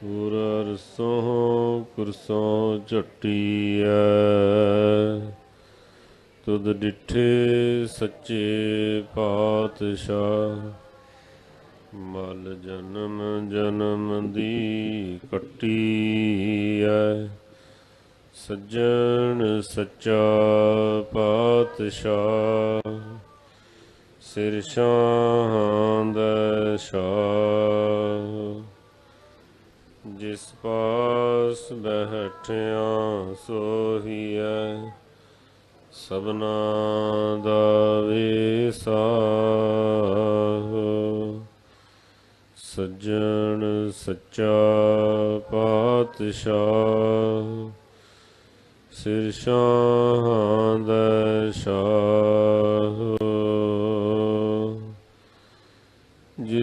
ਪੂਰ ਅਰਸੋਂ ਕੁਰਸੋਂ ਝਟੀਐ। ਤੁਧ ਡਿਠੇ ਸੱਚੇ ਪਾਤਸ਼ਾਹ, ਮਲ ਜਨਮ ਜਨਮ ਦੀ ਕੱਟੀਐ। ਸੱਜਣ ਸੱਚਾ ਪਾਤਸ਼ਾਹ, ਸਿਰ ਸ਼ਾਹ ਦਾ ਸ਼ਾਹ। ਜਿਸ ਪਾਸ ਬਹਿਠਿਆ ਸੋਹੀਐ ਸਭਨਾ ਦਾ ਵੇਸਾ ਸੱਜਣ ਸੱਚਾ ਪਾਤਸ਼ਾਹ ਸਿਰ ਸ਼ਾਂਦ ਸ਼ਾਹ।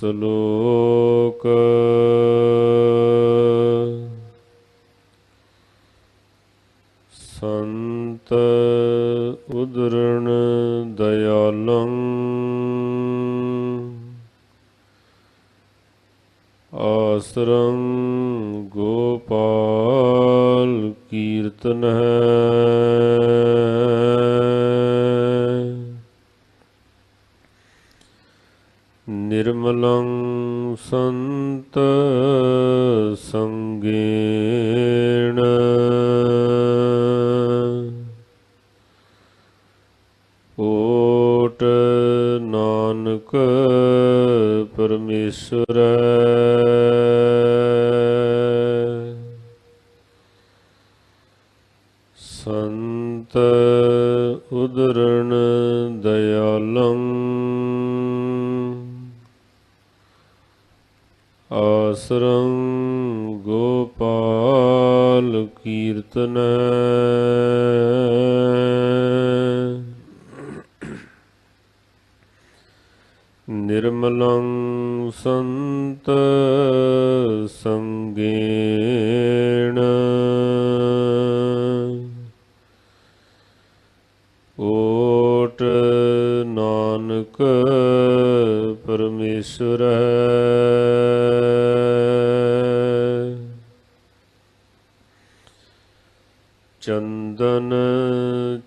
ਸ਼ਲੋਕ ਸੰਤ ਉਦਰਣ ਦਇਆਲੰ ਆਸਰੰ ਗੋਪਾਲ ਕੀਰਤਨ ਹੈ ਨਿਰਮਲੰ ਸੰਤ ਸੰਗੇਣ। ਓਟ ਨਾਨਕ ਪਰਮੇਸ਼ਰ। ਸੰਤ ਆਸਰੰ ਗੋਪਾਲ ਕੀਰਤਨ। ਨਿਰਮਲੰ ਸੰਤ ਸੰਗੇਣ। ਓਟ ਨਾਨਕ ਪਰਮੇਸ਼ਰ। ਚੰਦਨ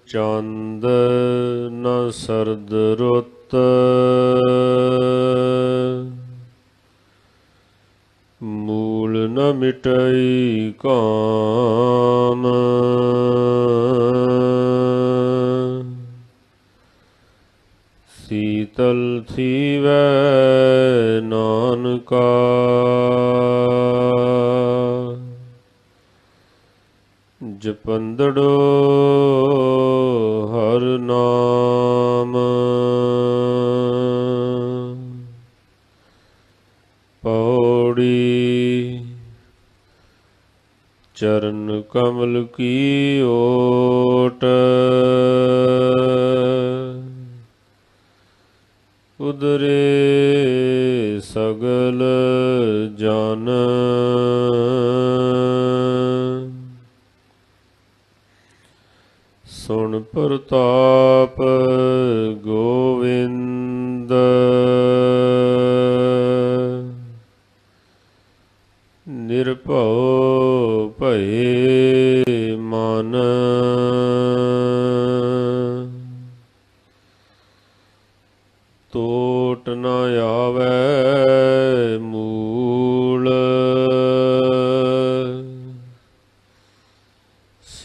ਚੰਦ ਨ ਸਰਦ ਰੁੱਤ। ਮੂਲ ਨ ਮਿਟਈ ਕਾਮ। ਸੀਤਲ ਥੀਵੈ ਨਾਨਕਾ। ਜਪੰਦੜੋ ਹਰ ਨਾਮ। ਪੌੜੀ ਚਰਨ ਕਮਲ ਕੀ ਓਟ। ਉਦਰੇ ਸੁਣ ਪ੍ਰਤਾਪ ਗੋਵਿੰਦ। ਨਿਰਭਉ ਭਏ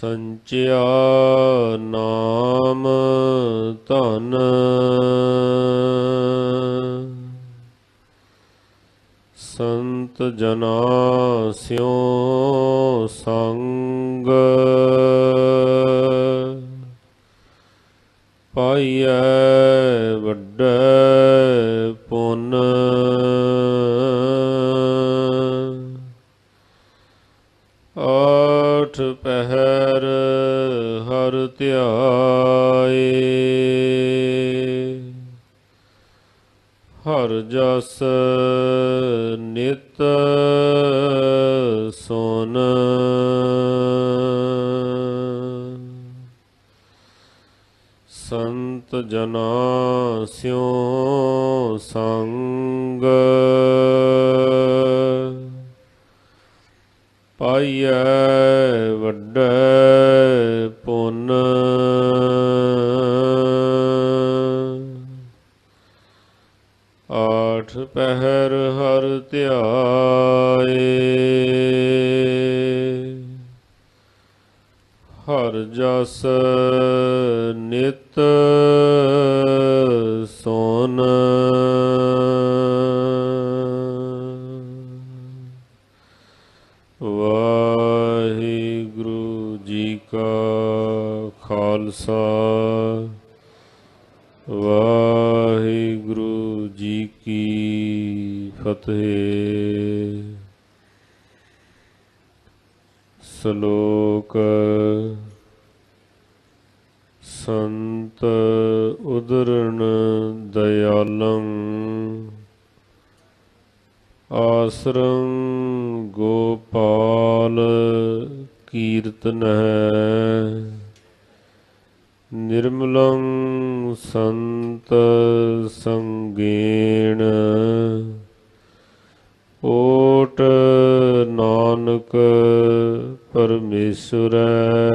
ਸੰਚਿਆ ਨਾਮ ਧਨ। ਸੰਤ ਜਨਾ ਸਿਉ ਸੰਗ। ਪਾਈਐ ਵੱਡੇ ਪੁੰਨ। ਆਠ ਪਹਿ ਨਿਤ ਸੁਨ। ਸੰਤ ਜਨਾ ਸਿਉ ਸੰਗ। ਪਾਈਐ ਆਠ ਪਹਿਰ ਹਰ ਧਿਆਏ ਹਰ ਜਸ ਨਿਤ ਸੋਨ। ਫਤਿਹ ਸ਼ਲੋਕ ਸੰਤ ਉਦਰਣ ਦਇਆਲੰ ਆਸਰੰ ਗੋਪਾਲ ਕੀਰਤਨ ਹੈ ਨਿਰਮਲੰ ਸੰਤ ਸੰਗੇਣ ਨਾਨਕ ਪਰਮੇਸ਼ੁਰੈ।